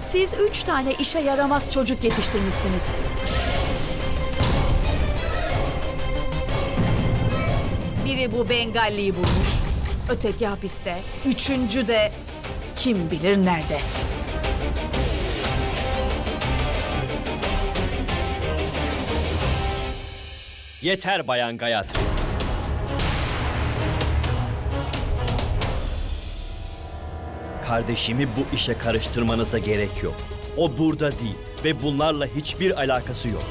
Siz üç tane işe yaramaz çocuk yetiştirmişsiniz. Biri bu Bengalli'yi bulmuş. Öteki hapiste. Üçüncü de kim bilir nerede. Yeter Bayan Gayatri. Kardeşimi bu işe karıştırmanıza gerek yok. O burada değil ve bunlarla hiçbir alakası yok.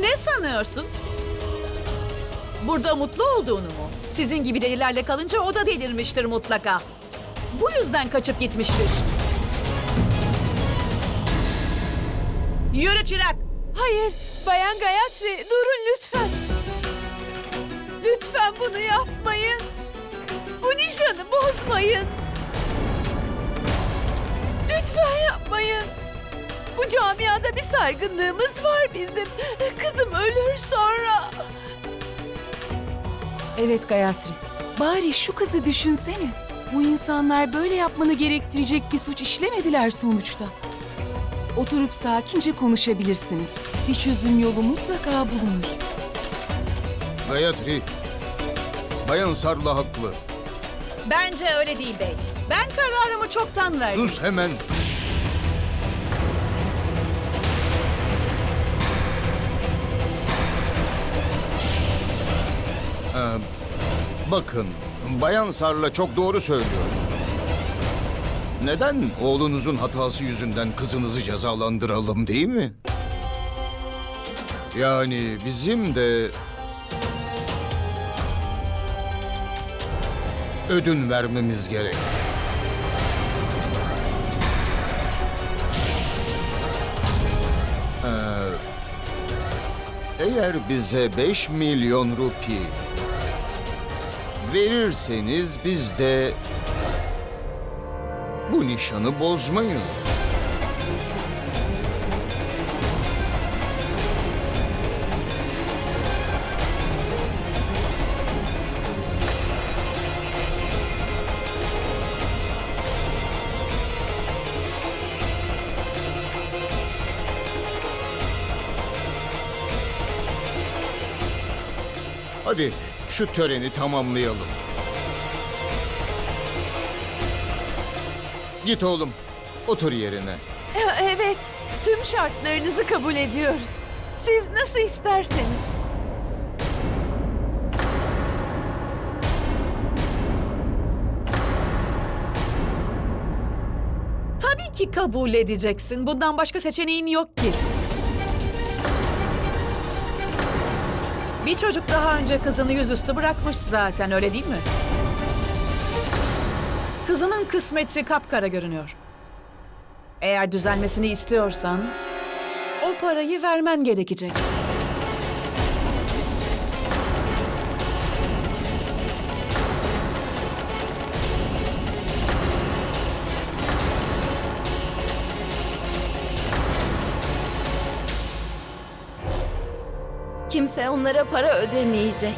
Ne sanıyorsun? Burada mutlu olduğunu mu? Sizin gibi delilerle kalınca o da delirmiştir mutlaka. Bu yüzden kaçıp gitmiştir. Yürü çırak. Hayır, Bayan Gayatri durun lütfen. Lütfen bunu yapmayın. Bu nişanı bozmayın. Lütfen yapmayın. Bu camiada bir saygınlığımız var bizim. Kızım ölür sonra. Evet Gayatri. Bari şu kızı düşünsene. Bu insanlar böyle yapmanı gerektirecek bir suç işlemediler sonuçta. Oturup sakince konuşabilirsiniz. Bir çözüm yolu mutlaka bulunur. Gayatri, Bayan Sarla haklı. Bence öyle değil bey. Ben kararımı çoktan verdim. Sus hemen. Ee, bakın, Bayan Sarla çok doğru söylüyor. Neden oğlunuzun hatası yüzünden kızınızı cezalandıralım değil mi? Yani bizim de ödün vermemiz gerek. Eğer bize 5 milyon rupi verirseniz biz de bu nişanı bozmayız. Hadi şu töreni tamamlayalım. Git oğlum, otur yerine. E- Evet, tüm şartlarınızı kabul ediyoruz. Siz nasıl isterseniz. Tabii ki kabul edeceksin. Bundan başka seçeneğin yok ki. Bir çocuk daha önce kızını yüzüstü bırakmış zaten öyle değil mi? Kızının kısmeti kapkara görünüyor. Eğer düzelmesini istiyorsan o parayı vermen gerekecek. Kimse onlara para ödemeyecek.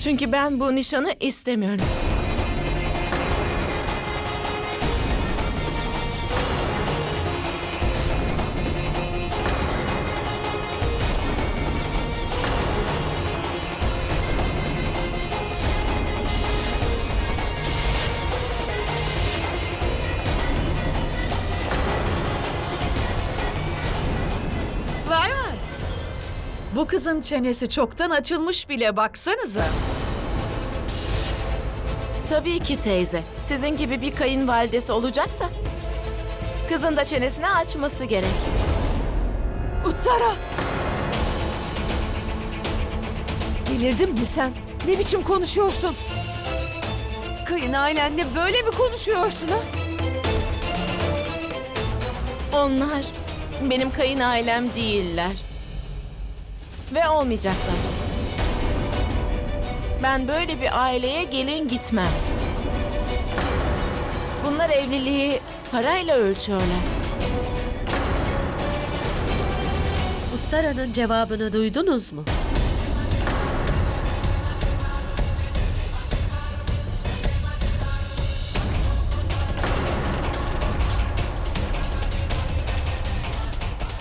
Çünkü ben bu nişanı istemiyorum. Kızın çenesi çoktan açılmış bile baksanıza. Tabii ki teyze. Sizin gibi bir kayınvalidesi olacaksa kızın da çenesini açması gerek. Uttara! Delirdin mi sen? Ne biçim konuşuyorsun? Kayın ailenle böyle mi konuşuyorsun ha? Onlar benim kayın ailem değiller. Ve olmayacaklar. Ben böyle bir aileye gelin gitmem. Bunlar evliliği parayla ölçüyorlar. Uttara'nın cevabını duydunuz mu?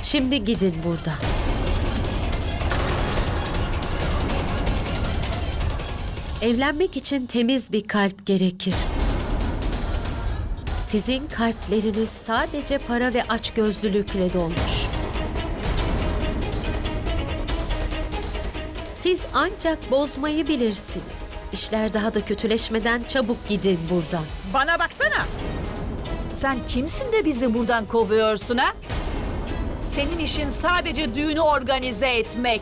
Şimdi gidin buradan. Evlenmek için temiz bir kalp gerekir. Sizin kalpleriniz sadece para ve açgözlülükle dolmuş. Siz ancak bozmayı bilirsiniz. İşler daha da kötüleşmeden çabuk gidin buradan. Bana baksana. Sen kimsin de bizi buradan kovuyorsun ha? Senin işin sadece düğünü organize etmek.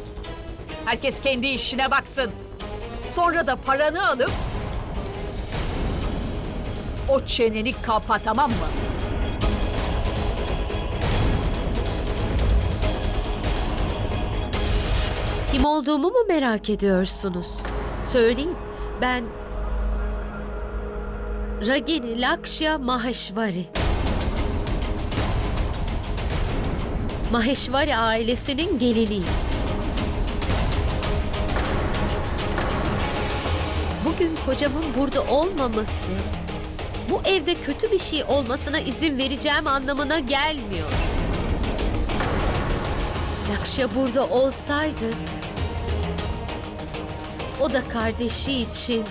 Herkes kendi işine baksın. Sonra da paranı alıp o çeneni kapa tamam mı? Kim olduğumu mu merak ediyorsunuz? Söyleyeyim. Ben Ragini Lakshya Maheshwari. Maheshwari ailesinin geliniyim. Bugün kocamın burada olmaması, bu evde kötü bir şey olmasına izin vereceğim anlamına gelmiyor. Lakşa burada olsaydı o da kardeşi için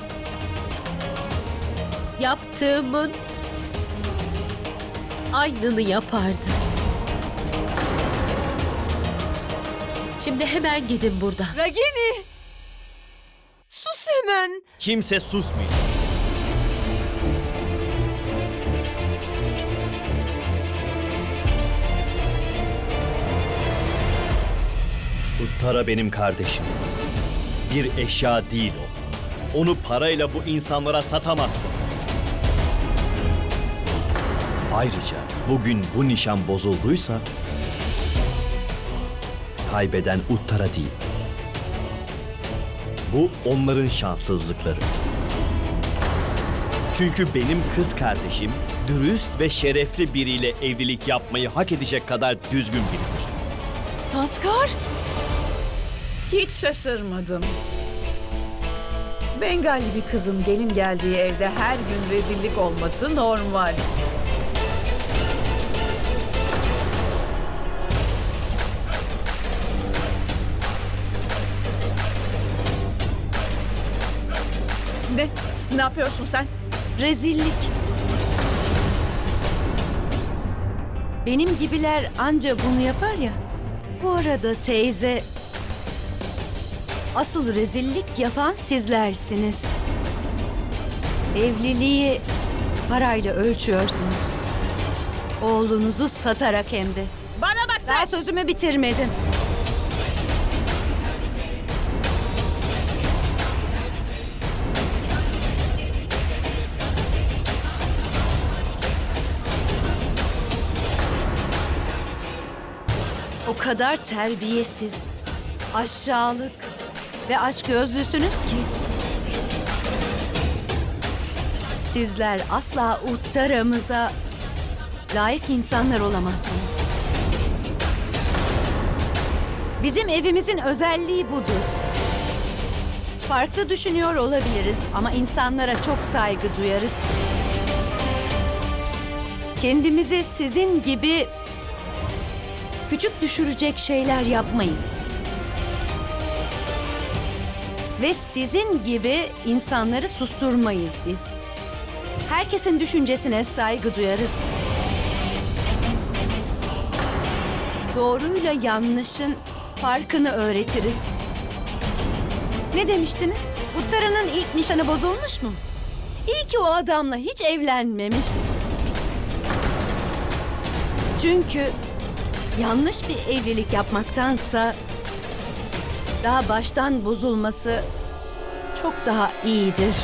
yaptığımın aynını yapardı. Şimdi hemen gidin buradan. Ragini! Hemen. Kimse susmayın. Uttara benim kardeşim. Bir eşya değil o. Onu parayla bu insanlara satamazsınız. Ayrıca bugün bu nişan bozulduysa kaybeden Uttara değil. Bu onların şanssızlıkları. Çünkü benim kız kardeşim dürüst ve şerefli biriyle evlilik yapmayı hak edecek kadar düzgün biridir. Taskar! Hiç şaşırmadım. Bengali bir kızın gelin geldiği evde her gün rezillik olması normal. Ne? Ne yapıyorsun sen? Rezillik. Benim gibiler anca bunu yapar ya. Bu arada teyze... Asıl rezillik yapan sizlersiniz. Evliliği parayla ölçüyorsunuz. Oğlunuzu satarak hem de. Bana bak sen! Daha sözümü bitirmedim. Kadar terbiyesiz, aşağılık ve açgözlüsünüz ki. Sizler asla uttaramıza layık insanlar olamazsınız. Bizim evimizin özelliği budur. Farklı düşünüyor olabiliriz ama insanlara çok saygı duyarız. Kendimize sizin gibi küçük düşürecek şeyler yapmayız. Ve sizin gibi insanları susturmayız biz. Herkesin düşüncesine saygı duyarız. Doğruyla yanlışın farkını öğretiriz. Ne demiştiniz? Uttara'nın ilk nişanı bozulmuş mu? İyi ki o adamla hiç evlenmemiş. Çünkü yanlış bir evlilik yapmaktansa daha baştan bozulması çok daha iyidir.